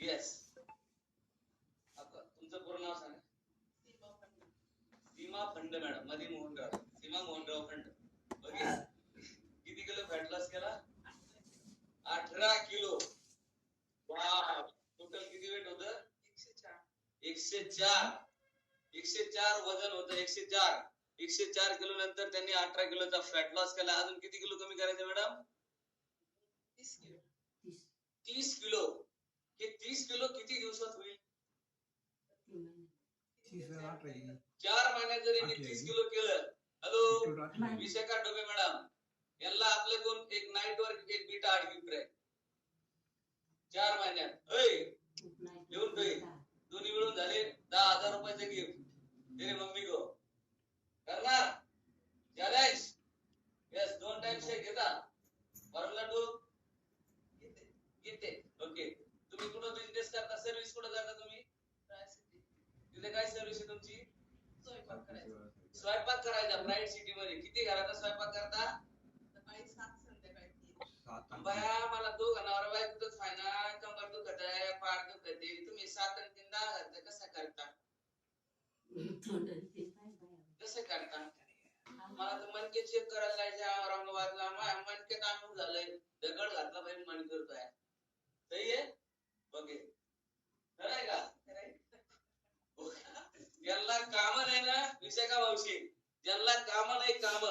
Yes तुमचं पूर्ण नाव सांगा. सीमा फंड मॅडम मधी मोहनराव. सीमा मोहनराव फंड. ओके किती किलो फॅट लॉस केला? अठरा किलो. वा टोटल किती वेट होत? एकशे चार. एकशे चार वजन होतं एकशे चार. एकशे चार किलो नंतर त्यांनी अठरा किलोचा फॅट लॉस केला. अजून किती किलो कमी करायचं मॅडम? तीस किलो. हे तीस किलो किती दिवसात होईल? चार महिन्यात जर यांनी तीस किलो केलं. हॅलो? विशाखा डोबे मॅडम. यांना आपले कोण एक नाईट वर एक बीटा आहे चार महिन्यात. ऐ! येऊन दोन्ही मिळून झाले दहा हजार रुपयाचे गिफ्ट तेरे मम्मी को करणार चॅलेंज यस दोन टाइम शेक घेता वरून लड्डू घेते ओके तुम्ही कुठं बिझनेस करता सर्व्हिस कुठं करता तुम्ही तिथे काय सर्व्हिस आहे तुमची स्वयंपाक करायचा ब्राईट सिटी मध्ये किती घराचा स्वयंपाक करता बाया मला दोघ नवरा बायकोच फायना कंबर दुखत आहे पाठ दुखत आहे तुम्ही सात आणि तीन दहा घरचं कसं करता कसं करता मला तर मनके चेक करायला जायचं औरंगाबादला माझ्या मनकेत आणून झालंय दगड घातला पाहिजे मन करतोय सही आहे ओके खरं आहे का ज्यांना काम नाही ना विशाखा मावशी ज्यांना काम नाही काम.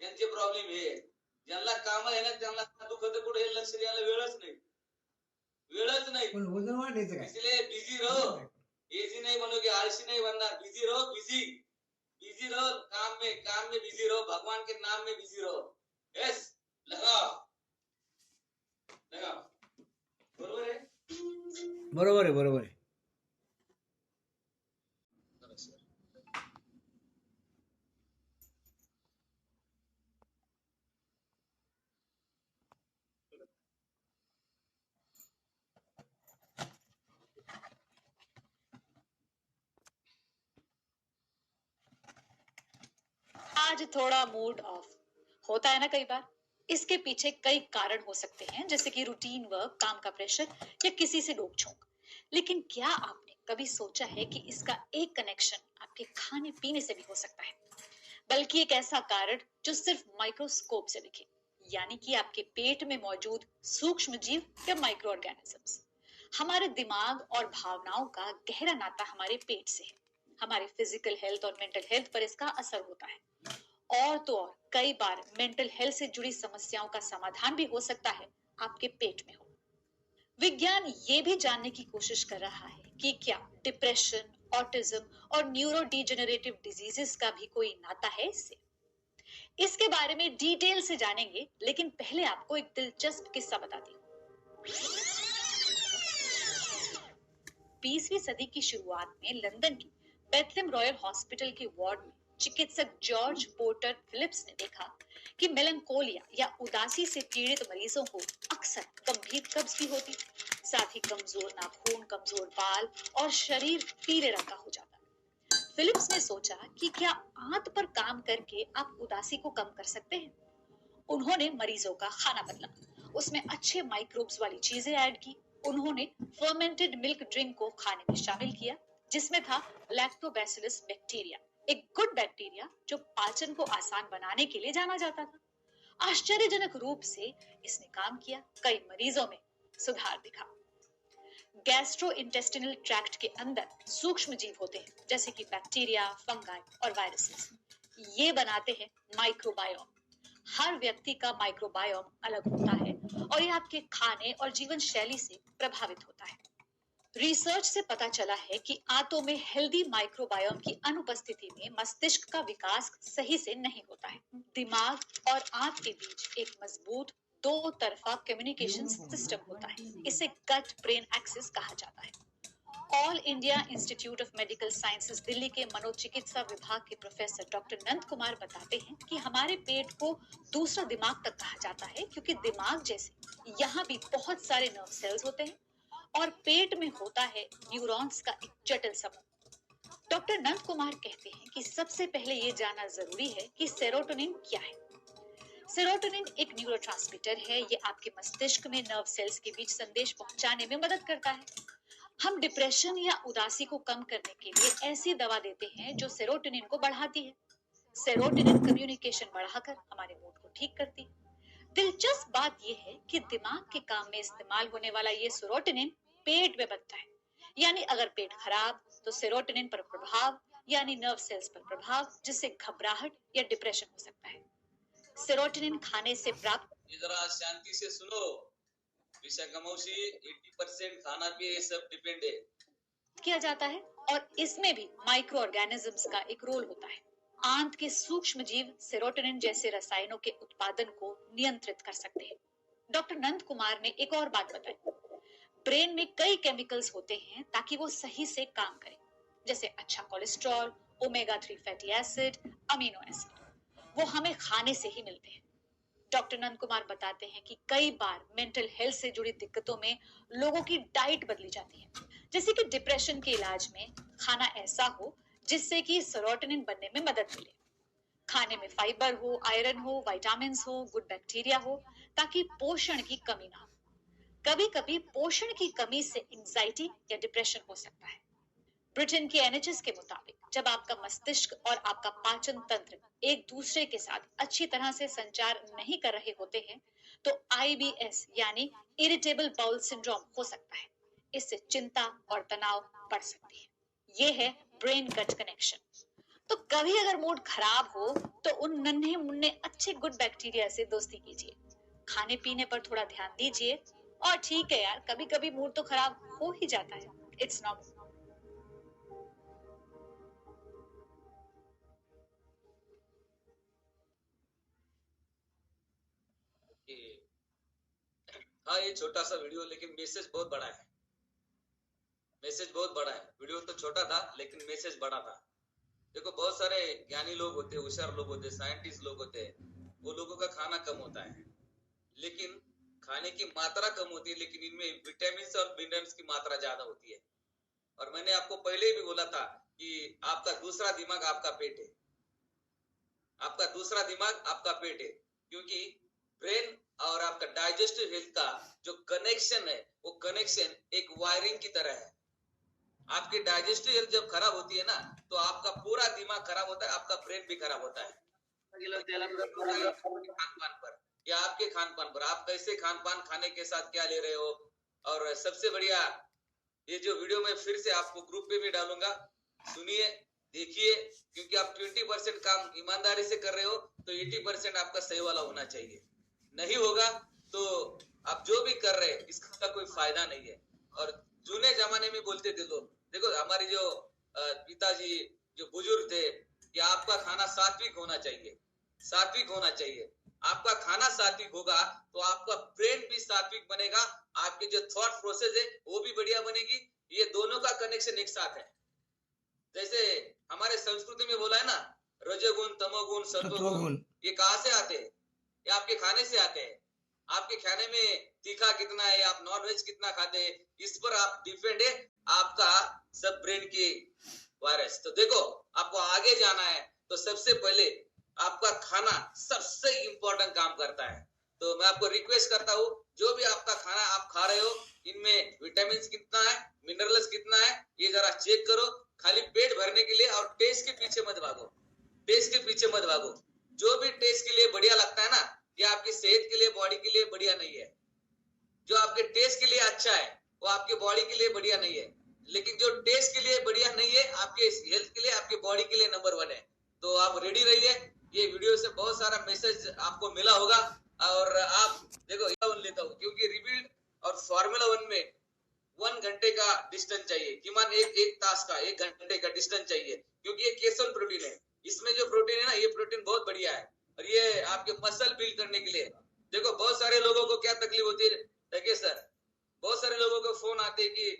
यांचे प्रॉब्लेम हे. ज्यांना काम आहे ना त्यांना दुखत कुठे? लक्ष द्यायला वेळच नाही. वेळच नाही. पण वजन वाढायचं काय? इसलिए बिजी रहो. एजी नहीं बनोगे आलसी नहीं बनना बिजी रहो बिजी बिजी रहो काम में काम में बिजी रहो. भगवान के नाम में बिजी रहो. यस लगाओ. लगाओ. बरोबर आहे? बरोबर आहे बरोबर आहे. आज थोड़ा मूड ऑफ़ होता है ना कई बार? इसके पीछे कई कारण हो सकते हैं, जैसे कि रूटीन वर्क काम का प्रेशर या किसी से नोक झोंक। लेकिन क्या आपने कभी सोचा है कि इसका एक कनेक्शन आपके खाने पीने से भी हो सकता है? बल्कि एक ऐसा कारण जो सिर्फ़ माइक्रोस्कोप से दिखे, यानी कि आपके पेट में मौजूद सूक्ष्म जीव या माइक्रो ऑर्गेनिजम्स हमारे दिमाग और भावनाओं का गहरा नाता हमारे पेट से है। हमारे फ़िज़िकल हेल्थ और मेंटल हेल्थ पर इसका असर होता है। और तो और कई बार मेंटल हेल्थ से जुड़ी समस्याओं का समाधान भी हो सकता है, आपके पेट में हो। विज्ञान ये भी जानने की कोशिश कर रहा है कि क्या डिप्रेशन ऑटिज्म और न्यूरो डिजेनरेटिव डिजीजेस का भी कोई नाता है इससे। इसके बारे में डिटेल से जानेंगे, लेकिन पहले आपको एक दिलचस्प किस्सा बताती हूँ। बीसवीं सदी की शुरुआत में लंदन की बेथलेम रॉयल हॉस्पिटल के वार्ड में चिकित्सक जॉर्ज पोर्टर फिलिप्स ने देखा कि मेलंकोलिया या उदासी से पीड़ित मरीजों को अक्सर गंभीर कब्ज भी होती साथ ही कमज़ोर नाखून, कमज़ोर बाल और शरीर पीले रंग का हो जाता फिलिप्स ने सोचा कि क्या आंत पर काम करके आप उदासी को कम कर सकते हैं? उन्होंने मरीजों का खाना बदला। उसमें अच्छे माइक्रोब्स वाली चीज़ें ऐड की। उन्होंने फर्मेंटेड मिल्क ड्रिंक को खाने में शामिल किया, जिसमें था लैक्टोबैसिलस बैक्टीरिया एक गुड बैक्टीरिया जो पाचन को आसान बनाने के लिए जाना जाता था। आश्चर्यजनक रूप से इसने काम किया कई मरीजों में, सुधार दिखा। गैस्ट्रो इंटेस्टिनल ट्रैक्ट के अंदर सूक्ष्म जीव होते हैं, जैसे कि बैक्टीरिया फंगाई और वायरसेस ये बनाते हैं माइक्रोबायोम हर व्यक्ति का माइक्रोबायोम अलग होता है और ये आपके खाने और जीवन शैली से प्रभावित होता है। रिसर्च से पता चला है कि आंतों में हेल्दी माइक्रोबायोम की अनुपस्थिति में मस्तिष्क का विकास सही से नहीं होता है। दिमाग और आंत के बीच एक मज़बूत दो तरफा कम्युनिकेशन सिस्टम होता है। इसे गट ब्रेन एक्सिस कहा जाता है। All India Institute of Medical Sciences Delhi के मनोचिकित्सा विभाग के प्रोफेसर डॉक्टर नंद कुमार बताते हैं कि हमारे पेट को दूसरा दिमाग तक कहा जाता है क्योंकि दिमाग जैसे यहाँ भी बहुत सारे नर्व सेल्स होते हैं। और पेट में होता है न्यूरॉन्स का एक जटिल समूह। डॉक्टर नंद कुमार कहते हैं कि सबसे पहले ये जानना ज़रूरी है कि सेरोटोनिन क्या है। सेरोटोनिन एक न्यूरोट्रांसमीटर है, ये आपके मस्तिष्क में नर्व सेल्स के बीच संदेश पहुँचाने में मदद करता है। हम डिप्रेशन या उदासी को कम करने के लिए ऐसी दवा देते हैं जो सेरोटोनिन को बढ़ाती है। सेरोटोनिन कम्युनिकेशन बढ़ाकर हमारे मूड को ठीक करती है। दिलचस्प बात यह है कि दिमाग के काम में इस्तेमाल होने वाला ये सेरोटोनिन पेट में बनता है। यानी अगर पेट खराब तो सेरोटोनिन पर प्रभाव यानी नर्व सेल्स पर प्रभाव जिससे घबराहट या डिप्रेशन हो सकता है। सेरोटोनिन खाने से प्राप्त जरा शांति से सुनो। विशाखा मौसी एट्टी परसेंट खाना पे ये सब डिपेंड है। किया जाता है और इसमें भी माइक्रो ऑर्गेनिजम्स का एक रोल होता है। आंत के सूक्ष्म जीव सेरोटोनिन जैसे रसायनों के उत्पादन को नियंत्रित कर सकते हैं। डॉक्टर नंद कुमार ने एक और बात बताई। ब्रेन में कई केमिकल्स होते हैं ताकि वो सही से काम करे, जैसे अच्छा cholesterol, omega three fatty acid, amino acid. वो हमें खाने से ही मिलते हैं। डॉक्टर नंद कुमार बताते हैं कि कई बार मेंटल हेल्थ से जुड़ी दिक्कतों में लोगों की डाइट बदली जाती है। जैसे कि डिप्रेशन के इलाज में खाना ऐसा हो जिससे कि सेरोटोनिन बनने में मदद मिले। खाने में फाइबर हो आयरन हो वाइटामिन हो गुड बैक्टीरिया हो, ताकि पोषण की कमी ना हो। कभी कभी पोषण की कमी से एंजाइटी या डिप्रेशन हो सकता है। ब्रिटेन के एनएचएस के मुताबिक, जब आपका मस्तिष्क और आपका पाचन तंत्र एक दूसरे के साथ अच्छी तरह से संचार नहीं कर रहे होते हैं तो आईबीएस यानी इरिटेबल बाउल सिंड्रोम हो सकता है। इससे चिंता और तनाव बढ़ सकती है। ये है ब्रेन गट कनेक्शन तो कभी अगर मूड खराब हो तो उन नन्हे मुन्ने अच्छे गुड बैक्टीरिया से दोस्ती कीजिए। खाने पीने पर थोड़ा ध्यान दीजिए। और ठीक है यार कभी कभी मूड तो खराब हो ही जाता है। इट्स नॉर्मल हाँ ये छोटा सा वीडियो लेकिन मैसेज बहुत बड़ा है। मैसेज बहुत बड़ा है। वीडियो तो छोटा था, लेकिन मैसेज बड़ा था। देखो, बहुत सारे ज्ञानी लोग होते हैं, होशियार लोग होते हैं, साइंटिस्ट लोग होते हैं, वो लोगों का खाना कम होता है। लेकिन खाने की मात्रा कम होती है, लेकिन इनमें विटामिन और मिनरल्स की मात्रा ज़्यादा होती है। और मैंने आपको पहले भी बोला था कि आपका दूसरा दिमाग आपका पेट है। आपका दूसरा दिमाग आपका पेट है, क्योंकि ब्रेन और आपका डाइजेस्टिव हेल्थ का जो कनेक्शन है, वो कनेक्शन एक वायरिंग की तरह है। आपकी डाइजेस्टिव हेल्थ जब खराब होती है ना तो आपका पूरा दिमाग खराब होता है, आपका ब्रेन भी खराब होता है। खान पान पर, या आपके खान पान पर। आप कैसे खान पान खाने के साथ क्या ले रहे हो? और सबसे बढ़िया, ये जो वीडियो मैं फिर से आपको ग्रुप पे भी डालूँगा। सुनिए, देखिए, क्योंकि आप 20 परसेंट काम ईमानदारी से कर रहे हो तो 80 परसेंट आपका सही वाला होना चाहिए। नहीं होगा तो आप जो भी कर रहे हैं, इसका कोई फ़ायदा नहीं है। और जूने जमाने में बोलते थे लोग देखो हमारे जो पिताजी जो बुज़ुर्ग थे कि आपका खाना सात्विक होना चाहिए सात्विक होना चाहिए। आपका खाना सात्विक होगा तो आपका ब्रेन भी सात्विक बनेगा आपकी जो थॉट प्रोसेस है वो भी बढ़िया बनेगी। ये दोनों का कनेक्शन एक साथ है। जैसे हमारे संस्कृति में बोला है ना रजोगुण तमोगुण सत्वगुण। ये कहाँ से आते हैं? ये आपके खाने से आते हैं। आपके खाने में तीखा कितना है, आप नॉन वेज कितना खाते हैं, इस पर आप डिपेंड है आपका सब ब्रेन की वायरस तो देखो, आपको आगे जाना है तो सबसे पहले आपका खाना सबसे इम्पोर्टेंट काम करता है। तो मैं आपको रिक्वेस्ट करता हूँ, जो भी आपका खाना आप खा रहे हो, इनमें विटामिन कितना है मिनरल्स कितना है, ये जरा चेक करो। खाली पेट भरने के लिए और टेस्ट के पीछे मत भागो। टेस्ट के पीछे मत भागो। जो भी टेस्ट के लिए बढ़िया लगता है ना ये आपकी सेहत के लिए बॉडी के लिए बढ़िया नहीं है। जो आपके टेस्ट के लिए अच्छा है, वो आपके बॉडी के लिए बढ़िया नहीं है। लेकिन जो टेस्ट के लिए बढ़िया नहीं है, आपके हेल्थ के लिए, आपके बॉडी के लिए नंबर वन है। तो आप रेडी रहिए। ये वीडियो से बहुत सारा मैसेज आपको मिला होगा। और आप देखो वन लेता हूँ। क्योंकि रिबिल्ड और फॉर्मूला वन में वन घंटे का डिस्टेंस चाहिए। किमान एक एक तास का, एक घंटे का डिस्टेंस चाहिए। क्योंकि ये केसल प्रोटीन है। इसमें जो प्रोटीन है ना, ये प्रोटीन बहुत बढ़िया है। और ये आपके मसल बिल्ड करने के लिए। देखो, बहुत सारे लोगों को क्या तकलीफ़ होती है? देखिए सर बहुत सारे लोगों फोन आते की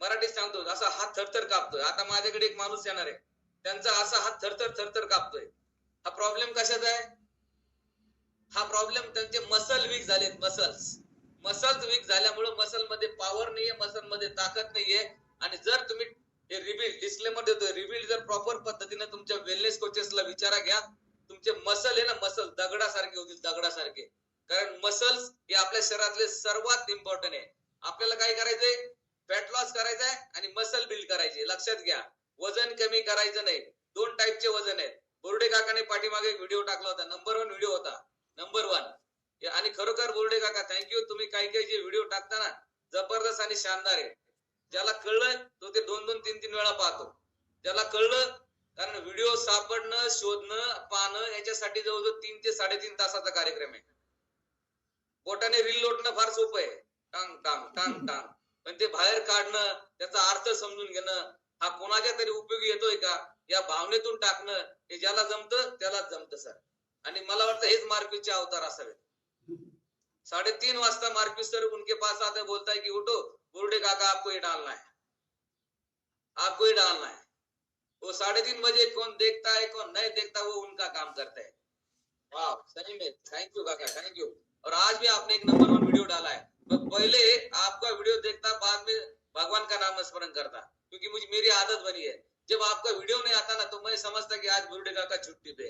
मराठीत सांगतो असा हात थरथर कापतोय. आता माझ्याकडे एक माणूस येणार आहे. त्यांचा असा हात थरथर थरथर कापतोय. हा प्रॉब्लेम कशाचा आहे? हा प्रॉब्लेम त्यांचे मसल वीक झालेत मसल्स मसल्स वीक झाल्यामुळे मसलमध्ये पॉवर नाहीये मसलमध्ये ताकद नाहीये. आणि जर तुम्ही हे रिबिल्ड डिस्क्लेमर देतोय रिबिल्ड जर प्रॉपर पद्धतीने तुमच्या वेलनेस कोचेसला विचारा घ्या तुमचे मसल आहे ना मसल दगडासारखे होतील दगडासारखे. कारण मसल्स हे आपल्या शरीरातले सर्वात इम्पॉर्टंट आहे. आपल्याला काय करायचंय? फॅट लॉस करायचंय आणि मसल बिल्ड करायचे. लक्षात घ्या. वजन कमी करायचं नाही. दोन टाईपचे वजन आहेत. बोर्डे काकाने पाठीमागे एक व्हिडिओ टाकला होता. नंबर वन व्हिडिओ होता. नंबर वन आणि खरोखर बोर्डे काका थँक्यू तुम्ही काही काही जे व्हिडिओ टाकता ना जबरदस्त आणि शानदार आहे. ज्याला कळलं तो ते दोन दोन तीन तीन वेळा पाहतो. ज्याला कळलं कारण व्हिडिओ सापडणं शोधणं पाहणं याच्यासाठी जवळजवळ तीन ते साडेतीन तासाचा कार्यक्रम आहे. बोटाने रील लोटणं फार सोपं आहे. टांग टांग टांग टांग. पण ते बाहेर काढणं त्याचा अर्थ समजून घेणं हा कोणाच्या तरी उपयोगी येतोय का या भावनेतून टाकणं हे ज्याला जमतं त्यालाच जमतं सर. आणि मला वाटतं हेच मार्क्यूचे अवतार असावेत. साडेतीन वाजता मार्क्यू सर उनके पास आते बोलताय की उठो बुरडे काका आपको ये डालना है. आपको ये डालना है. वो साढ़े तीन बजे कौन देखता है कौन नहीं देखता वो उनका काम करता है. वाह सही में. थैंक यू काका. थैंक यू और आज भी आपने एक नंबर वन वीडियो डाला है। मैं पहले आपका वीडियो देखता, बाद में भगवान का नाम स्मरण करता, क्योंकि मुझे, मेरी आदत बनी है। जब आपका वीडियो नहीं आता ना तो मैं समझता कि आज बुरडे काका छुट्टी पे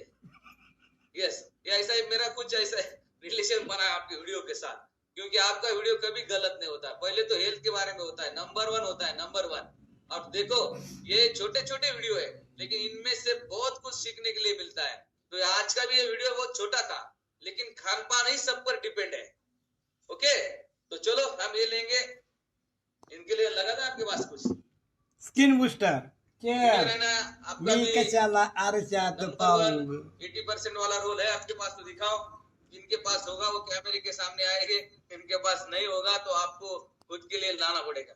यस ये ऐसा ही मेरा कुछ ऐसा रिलेशन बना आपके वीडियो के साथ, क्योंकि आपका वीडियो कभी गलत नहीं होता। पहले तो हेल्थ के बारे में होता है नंबर वन होता है नंबर वन अब देखो, ये छोटे छोटे वीडियो है, लेकिन इनमें से बहुत कुछ सीखने के लिए मिलता है। तो आज का भी ये वीडियो बहुत छोटा था। लेकिन खान पान ही सब पर डिपेंड है। ओके? तो चलो हम ये लेंगे। इनके लिए लगा था आपके पास कुछ? स्किन बुस्टर एटी परसेंट वाला रोल है आपके पास तो दिखाओ। जिनके पास होगा वो कैमरे के सामने आएँगे। इनके पास नहीं होगा तो आपको खुद के लिए लाना पड़ेगा।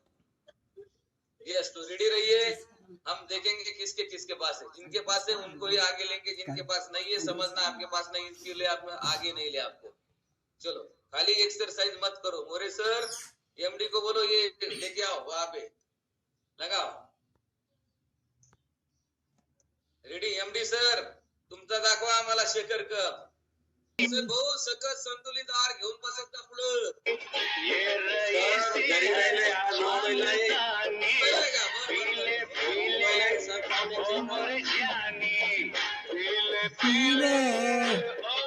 यस तो रेडी रहिए। हम देखेंगे किसके किसके पास है। जिनके पास है उनको ही आगे लेंगे जिनके पास नहीं है समझना आपके पास नहीं इसके लिए आप आगे नहीं ले आपको। चलो खाली एक्सरसाइज मत करो। मोरे सर एमडी को बोलो ये लेके आओ वहाँ पे। लगाओ। रेडी एमडी सर तुमचा दाखवा आम्हाला शेखर कप भाऊ सकत संतुलित आहार घेऊन बसत पुढं।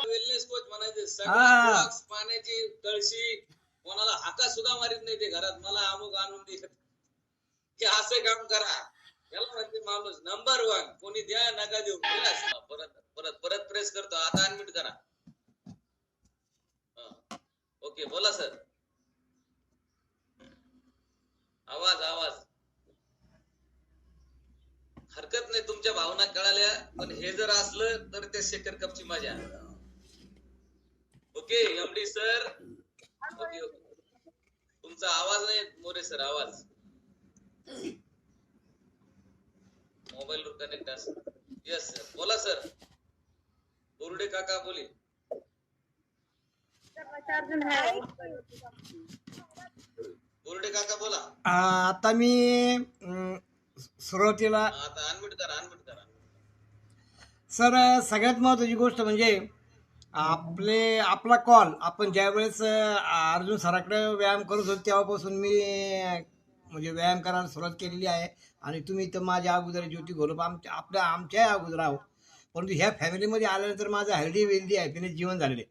वेलनेस कोच म्हणायचे. सगळं पाण्याची कळशी कोणाला हाका सुद्धा मारित नाही ते घरात. मला अमुक आणून दे. की असं काम करा. याला म्हणते माणूस नंबर वन कोणी द्या नका देऊ. परत परत परत प्रेस करतो. आता अनमिट करा. ओके बोला सर आवाज आवाज हरकत नाही तुमच्या भावना कळाल्या पण हे जर असलं तर त्या शेखर कपची मजा. Okay MD sir. Okay okay. तुमचा आवाज नाही मोरे सर आवाज. मोबाईल वर कनेक्ट अस यस सर बोला सर बोरुडे काका बोली. बोरुडे काका बोला. आता मी सुरुवातीला आता अनमिट करा अनमिट करा. सर सगळ्यात महत्त्वाची गोष्ट म्हणजे आपले आपला कॉल आपण ज्यावेळेस अर्जुन सराकडे व्यायाम करत होतो तेव्हापासून मी म्हणजे व्यायाम करायला सुरुवात केलेली आहे. आणि तुम्ही तर माझ्या अगोदर ज्योती घोलप आमच्या आपल्या आमच्याही अगोदर आहोत. परंतु ह्या फॅमिलीमध्ये आल्यानंतर माझं हेल्दी वेल्दी आहे त्याने जीवन झालेले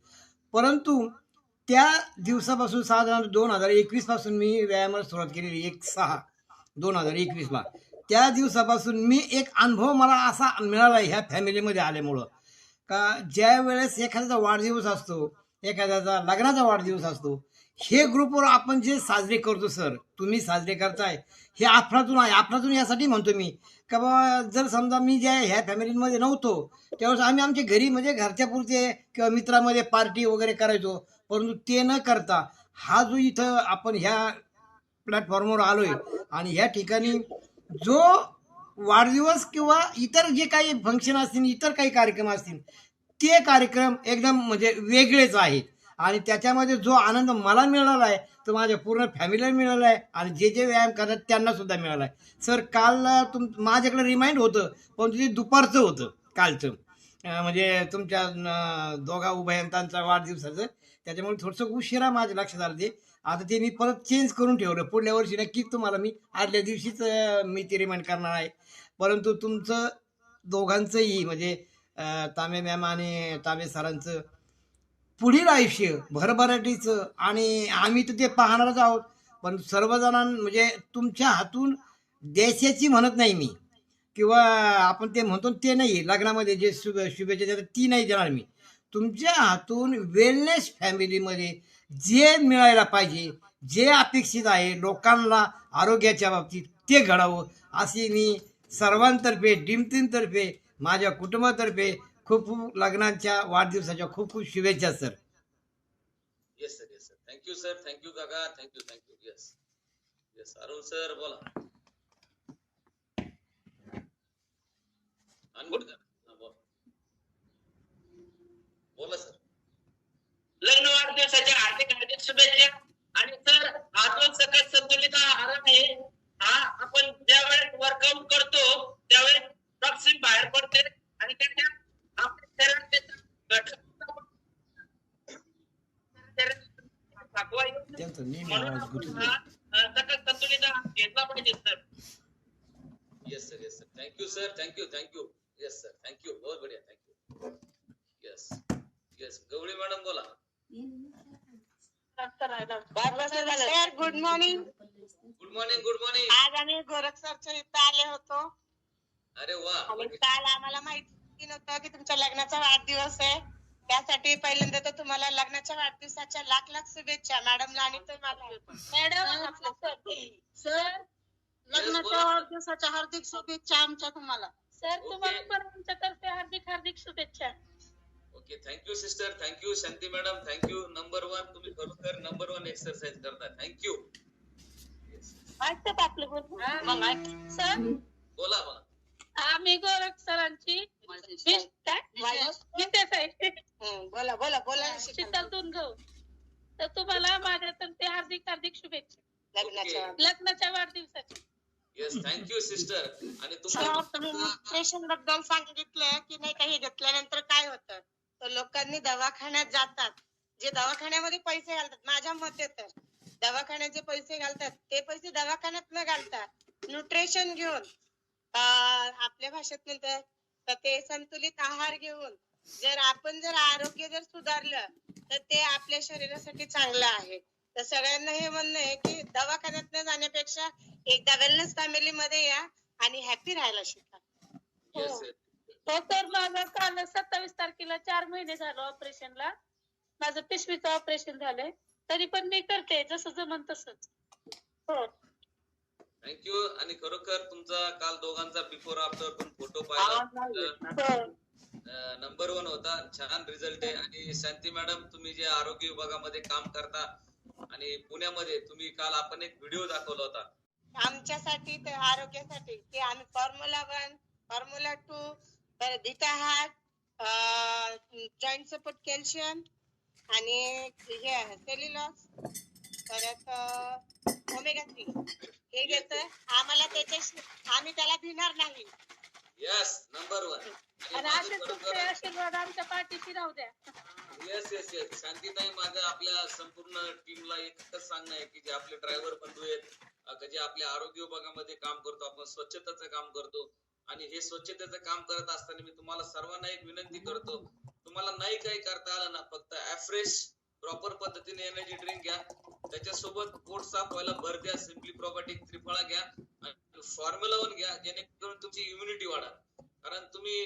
परंतु त्या दिवसापासून साधारण दोन हजार एकवीसपासून मी व्यायामाला सुरुवात केलेली एक सहा दोन हजार एकवीसला त्या दिवसापासून मी एक अनुभव मला असा मिळाला ह्या फॅमिलीमध्ये आल्यामुळं. का ज्या वेळेस एखाद्याचा वाढदिवस असतो एखाद्याचा लग्नाचा वाढदिवस असतो हे ग्रुपवर आपण जे साजरे करतो सर तुम्ही साजरे करताय हे अफलातून आहे. अफलातून यासाठी म्हणतो मी. का बाबा जर समजा मी ज्या ह्या फॅमिलीमध्ये नव्हतो त्यावेळेस आम्ही आमच्या घरी म्हणजे घरच्या पुरते किंवा मित्रामध्ये पार्टी वगैरे करायचो परंतु ते न करता हा जो इथं आपण ह्या प्लॅटफॉर्मवर आलोय आणि ह्या ठिकाणी जो वाढदिवस किंवा इतर जे काही फंक्शन असतील इतर काही कार्यक्रम असतील ते कार्यक्रम एकदम म्हणजे वेगळेच आहेत. आणि त्याच्यामध्ये जो आनंद मला मिळाला आहे तो माझ्या पूर्ण फॅमिलीला मिळाला आहे आणि जे जे व्यायाम करतात त्यांना सुद्धा मिळाला आहे. सर काल तुम माझ्याकडे रिमाइंड होतं पण ते दुपारचं होतं कालचं. म्हणजे तुमच्या दोघा उभयंतांचा वाढदिवसाचं. त्याच्यामुळे थोडंसं उशिरा माझ्या लक्षात आलं ते. आता ते मी परत चेंज करून ठेवलं. पुढल्या वर्षी नक्कीच तुम्हाला मी आदल्या दिवशीच मी ते रिमाइंड करणार आहे. परंतु तुमचं दोघांचंही म्हणजे तामे मॅम आणि तामे सरांचं पुढील आयुष्य भरभराटीचं आणि आम्ही तर ते पाहणारच आहोत. पण सर्वजणां म्हणजे तुमच्या हातून देशाची म्हणत नाही मी. किंवा आपण ते म्हणतो ते नाही. लग्नामध्ये जे शुभ शुभेच्छा देतात ती नाही देणार मी. तुमच्या हातून वेलनेस फॅमिलीमध्ये जे मिळायला पाहिजे जे अपेक्षित आहे लोकांना आरोग्याच्या बाबतीत ते घडावं अशी मी सर्वांतर्फे डिमतींतर्फे माझ्या कुटुंबातर्फे खूप खूप लग्नांच्या वाढदिवसाच्या खूप खूप शुभेच्छा sir. Yes sir yes sir thank you sir thank you काका thank you thank you yes yes Arun sir बोला बोला सर लग्न वाढदिवसाच्या हार्दिक हार्दिक शुभेच्छा. आणि सर आजून सकट संतुलित आहार आहे. हा आपण ज्यावेळेस वर्कआउट करतो त्यावेळेस टॉक्सिन बाहेर पडते. आणि त्याच्या आपल्या शरीरात घटक म्हणून आवाज आपण गुंततो. हा, अ, सकट संतुलित आहार घेतला पाहिजे sir yes sir yes sir thank you sir thank you thank you yes sir thank you बहुत बढ़िया thank you yes yes Gawali madam बोला sir good morning good morning good morning आज आम्ही गोरख सरच्या इथं आले होतो. अरे वा. आणि काल आम्हाला माहिती नव्हतं की तुमच्या लग्नाचा वाढदिवस आहे. त्यासाठी पहिल्यांदा तर तुम्हाला लग्नाच्या वाढदिवसाच्या लाख लाख शुभेच्छा. मॅडमला आणि तुम्हाला मॅडम सर लग्नाच्या वाढदिवसाच्या हार्दिक शुभेच्छा आमच्या तुम्हाला. सर तुम्हाला पण आमच्यातर्फे हार्दिक हार्दिक शुभेच्छा. Okay thank you sister thank you Shanti madam thank you number one तुम्ही खरोखर नंबर वन एक्सरसाइज करता. थँक्यू ऐकतात आपलं मग ऐक. सर? बोला बोला आम्ही गोरख सरांची बोला बोला बोला. ना, शिकल. शीतल दुनगव तर तुम्हाला माझ्यातर्फे हार्दिक हार्दिक शुभेच्छा. लग्नाच्या. लग्नाच्या वाढदिवसाच्या. येस थँक्यू सिस्टर आणि तुम्ही बद्दल सांगितलं की नाही काही घेतल्यानंतर काय होतं? तर लोकांनी दवाखान्यात जातात. जे दवाखान्यामध्ये पैसे घालतात. माझ्या मते तर दवाखान्यात जे पैसे घालतात ते पैसे दवाखान्यात न घालता न्यूट्रिशन घेऊन आपल्या भाषेत म्हणतात तर ते संतुलित आहार घेऊन जर आपण जर आरोग्य जर सुधारलं तर ते आपल्या शरीरासाठी चांगलं आहे. तर सगळ्यांना हे म्हणणं आहे की दवाखान्यात न जाण्यापेक्षा एकदा वेलनेस फॅमिली मध्ये या आणि हॅपी राहायला शिका. हो तर माझं काल सत्तावीस तारखेला चार महिने झालं ऑपरेशनला. माझं पिशवीचं ऑपरेशन झालंय. तरी पण मी करते जसं जमन तसंच. हो. थँक्यू आणि खरोखर तुमचा काल दोघांचा बिफोर आफ्टर पण फोटो पाहिला. हो नंबर वन होता. छान रिझल्ट आहे. आणि शांती मॅडम तुम्ही जे आरोग्य विभागामध्ये काम करता आणि पुण्यामध्ये तुम्ही काल आपण एक व्हिडिओ दाखवला होता. आमच्यासाठी तर आरोग्यासाठी. की आम्ही फॉर्म्युला वन फॉर्म्युला टू परत beta heart joint support calcium आणि हे सेल्युलॉस परत ओमेगा थ्री हे घेत आम्हाला त्याच्याशी आम्ही त्याला भिणार नाही. येस नंबर वन आणि असे तुमचे आशीर्वाद आमच्या पाठीशी राहू द्या. येस येस येस शांतीताई माझं आपल्या संपूर्ण टीमला एकच सांगणं आहे की जे आपले ड्रायव्हर बंधू आहेत जे आपल्या आरोग्य विभागामध्ये काम करतो आपण स्वच्छतेचं काम करतो आणि हे स्वच्छतेचं काम करत असताना मी तुम्हाला सर्वांना एक विनंती करतो. तुम्हाला नाही काही करता आलं ना फक्त ऍफ्रेश प्रॉपर पद्धतीने एनर्जी ड्रिंक घ्या. त्याच्यासोबत पोट साफ व्हायला भर द्या सिम्पली प्रॉपर्टी त्रिफळा घ्या फॉर्म्युला वन घ्या जेणेकरून तुमची इम्युनिटी वाढा कारण तुम्ही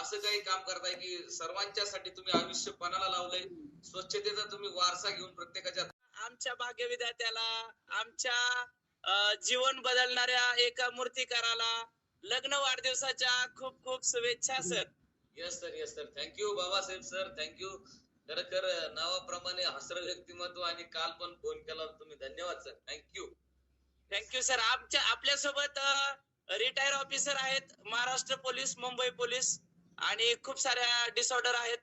असं काही काम करताय की सर्वांच्यासाठी तुम्ही आयुष्य पणाला लावलंय. स्वच्छतेचा तुम्ही वारसा घेऊन प्रत्येकाच्या आमच्या भाग्य विद्यार्थ्याला आमच्या जीवन बदलणाऱ्या एका मूर्तिकाराला लग्न वाढदिवसाच्या खूप खूप शुभेच्छा sir yes sir yes sir thank you Babasaheb sir thank you खरं खर नावाप्रमाणे हसर व्यक्तिमत्व आणि काल पण फोन केला तुम्ही. धन्यवाद सर थँक्यू थँक्यू सर आमच्या आपल्यासोबत रिटायर ऑफिसर आहेत महाराष्ट्र पोलीस मुंबई पोलीस आणि खूप साऱ्या डिसऑर्डर आहेत.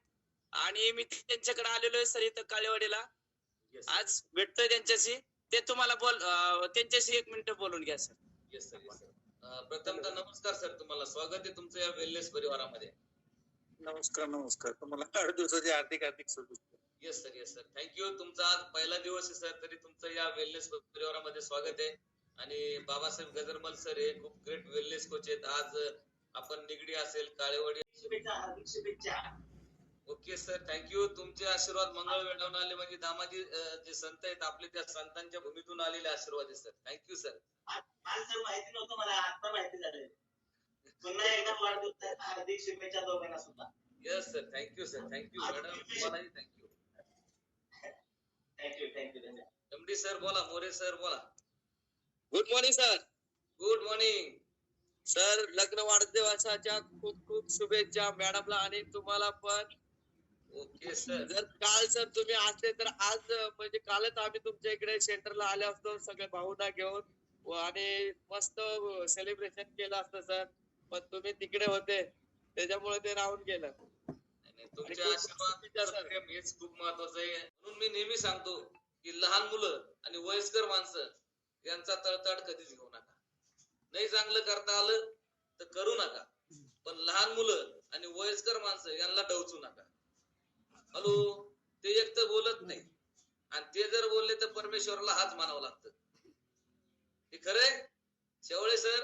आणि मी त्यांच्याकडे आलेलो आहे सर इथं काळेवाडीला. येस आज भेटतोय त्यांच्याशी. ते तुम्हाला बोल त्यांच्याशी एक मिनिट बोलून घ्या सर येस सर प्रथमतः नमस्कार सर तुम्हाला स्वागत आहे तुमचं या वेलनेस परिवारामध्ये. नमस्कार नमस्कार. तुम्हाला वाढदिवसाची हार्दिक हार्दिक शुभेच्छा. Yes sir yes sir thank you तुमचा आज पहिला दिवस आहे सर तरी तुमचं या वेलनेस परिवारामध्ये स्वागत आहे. आणि बाबासाहेब गजरमल सर हे खूप ग्रेट वेलनेस कोच आहेत. आज आपण निगडी असेल काळेवाडी शुभेच्छा हार्दिक शुभेच्छा. Okay sir. थँक्यू तुमचे आशीर्वाद मंगळ वेळवून आले. म्हणजे दामाजी जे संत आहेत आपले त्या संतांच्या भूमीतून आलेले आशीर्वाद आहे सर. Thank you sir. आज सर माहिती नव्हतं मला आता माहिती झालं पुन्हा एकदा वाढदिवसाच्या हार्दिक शुभेच्छा दोघांना सुद्धा. Yes sir thank you sir thank you madam तुम्हालाही thank you thank you thank you धन्यवाद. एमडी सर बोला. मोरे सर बोला. Good morning sir good morning sir लग्न वाढदिवसाच्या खूप खूप शुभेच्छा. मॅडमला आणि तुम्हाला पण. ओके सर जर काल सर तुम्ही असते तर आज म्हणजे कालच आम्ही तुमच्या इकडे सेंटरला आले असतो सगळे भाऊना घेऊन. आणि मस्त सेलिब्रेशन केलं असतं सर पण तुम्ही तिकडे होते त्याच्यामुळे ते राहून गेलं. आणि तुमच्या आशीर्वाद हेच खूप महत्वाचं आहे. म्हणून मी नेहमी सांगतो की लहान मुलं आणि वयस्कर माणसं यांचा तळतळ कधीच घेऊ नका. नाही चांगलं करता आलं तर करू नका. पण लहान मुलं आणि वयस्कर माणसं यांना डवचू नका. हॅलो ते एक तर बोलत नाही. आणि ते जर बोलले तर परमेश्वराला हाच मानावं लागतं. हे खरंय? शेवळे सर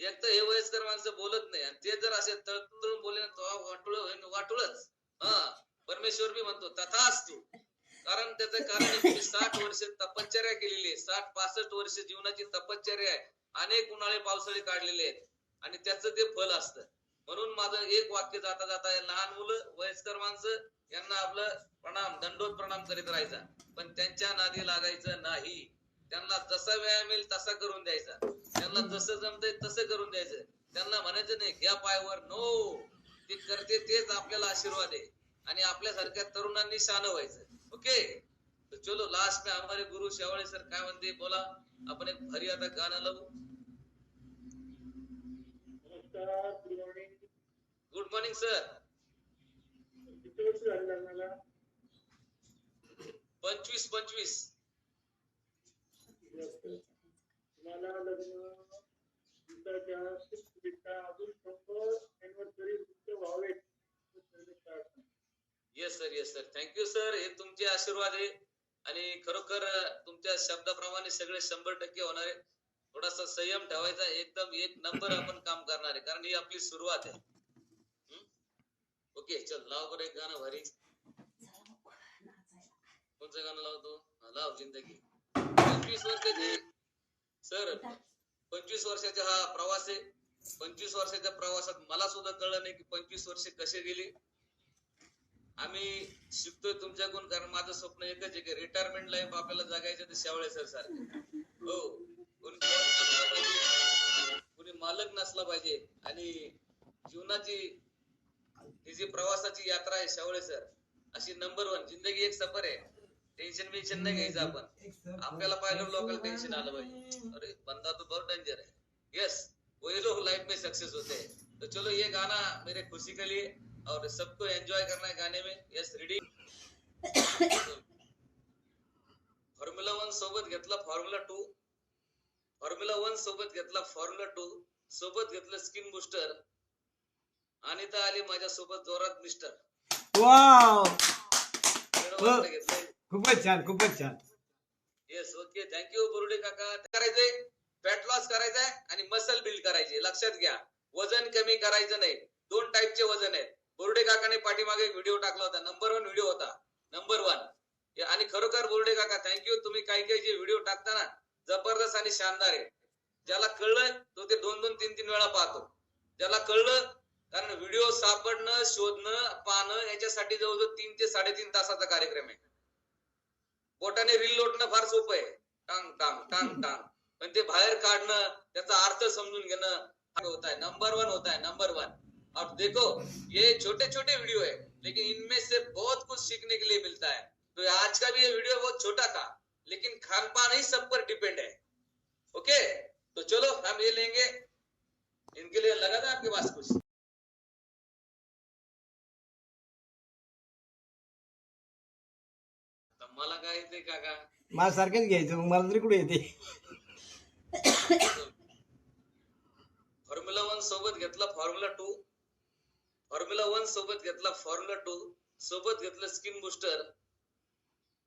एक तर हे वयस्कर माणसं बोलत नाही. आणि ते जर असे तळतळून बोलले वाटुळ वाटुळच. हा परमेश्वर बी म्हणतो तथा असतो कारण त्याचं कारण साठ वर्ष तपश्चर्या केलेली आहे. साठ पासष्ट वर्ष जीवनाची तपश्चर्या आहे. अनेक उन्हाळे पावसाळे काढलेले आहेत. आणि त्याचं ते फल असतं. म्हणून माझं एक वाक्य जाता जाता लहान मुलं वयस्कर माणसं यांना आपलं प्रणाम दंडोत प्रणाम करीत राहायचा. पण त्यांच्या नादी लागायचं नाही. त्यांना जसा व्यायाम येईल तसा करून द्यायचा. त्यांना जसं जमतंय तसं करून द्यायचं. त्यांना म्हणायचं नाही घ्या पायावर नो. ते करते तेच आपल्याला आशीर्वाद आहे. आणि आपल्यासारख्या तरुणांनी शान व्हायचं. ओके? तो चलो लास्ट में हमारे गुरु शेवाळे सर काय म्हणते बोला. आपण एक भारी आता गाणं लावू. नमस्कार गुड मॉर्निंग सर किती वर्ष झाली लग्नाला? पंचवीस पंचवीस. तुम्हाला लग्न अजून शंभर तुमचे व्हावेत yes sir yes sir thank you sir हे तुमचे आशीर्वाद आहे. आणि खरोखर तुमच्या शब्दाप्रमाणे सगळे शंभर टक्के होणार आहे. थोडासा संयम ठेवायचा. एकदम एक नंबर आपण काम करणार आहे. कारण ही आपली सुरुवात आहे? ओके चल लाव बरं एक गाणं भारी. कोणचं गाणं लावतो लाव जिंदगी. पंचवीस वर्षाची. सर पंचवीस वर्षाचा हा प्रवास आहे. पंचवीस वर्षाच्या प्रवासात मला सुद्धा कळलं नाही की पंचवीस वर्ष कसे गेली. आम्ही शिकतोय तुमच्याकडून कारण माझं स्वप्न एकच आहे की रिटायरमेंट लाईफ आपल्याला जगायचं ते शेवळे सर सारखं. हो. कोणी मालक नसला पाहिजे. आणि जीवनाची ही जी प्रवासाची यात्रा आहे शेवळे सर अशी नंबर वन जिंदगी एक सफर आहे. टेन्शन बिन्शन नाही घ्यायचं आपण. आपल्याला पाहिलं लोकल टेन्शन आलं पाहिजे. अरे बंदा तो बहुत डेंजर है यस वही लोग लाइफ में सक्सेस होते हैं. तो चलो ये गाना मेरे खुशी के लिए और सबको एंजॉय करना है गाने में. यस रेडी फॉर्म्युला वन सोबत घेतला फॉर्म्युला टू फॉर्म्युला वन सोबत घेतला फॉर्म्युला टू सोबत घेतलं स्किन बुस्टर तर आली माझ्या सोबत जोरात मिस्टर. वाव. घेतलंय. खूपच छान खूपच छान. येस ओके थँक्यू बुरुडे काका. करायचंय? फॅट लॉस करायचंय आणि मसल बिल्ड करायचे. लक्षात घ्या. वजन कमी करायचं नाही. दोन टाईपचे वजन आहेत. बुरुडे काकाने पाठीमागे एक व्हिडिओ टाकला होता. नंबर वन व्हिडिओ होता. नंबर वन आणि खरोखर बुरुडे काका थँक्यू तुम्ही काही काही जे व्हिडिओ टाकता ना जबरदस्त आणि शानदार आहे. ज्याला कळलं तो ते दोन दोन तीन तीन वेळा पाहतो. ज्याला कळलं कारण व्हिडिओ सापडणं शोधणं पाहणं याच्यासाठी जवळजवळ तीन ते साडेतीन तासाचा कार्यक्रम आहे. बोटाने रील लोटणं फार सोपं आहे. टांग टांग टांग टांग. पण ते बाहेर काढणं त्याचा अर्थ समजून घेणं होता है नंबर वन होता है नंबर वन और देखो ये छोटे छोटे वीडियो है लेकिन इनमें से बहुत कुछ सीखने के लिए मिलता है. तो आज का भी ये वीडियो बहुत छोटा था लेकिन खान पान ही सब पर डिपेंड है. ओके तो चलो हम ये लेंगे. इनके लिए लगा था आपके पास कुछ? मला काय येते काका? मला सारखंच घ्यायचं मग मला तरी कुठे येते? फॉर्म्युला वन सोबत घेतला फॉर्म्युला टू फॉर्म्युला वन सोबत घेतला फॉर्म्युला टू सोबत घेतलं स्किन बुस्टर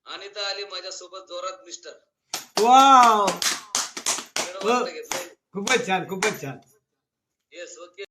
आणि तर आली माझ्या सोबत जोरात मिस्टर वाव खूपच छान खूपच छान. Yes okay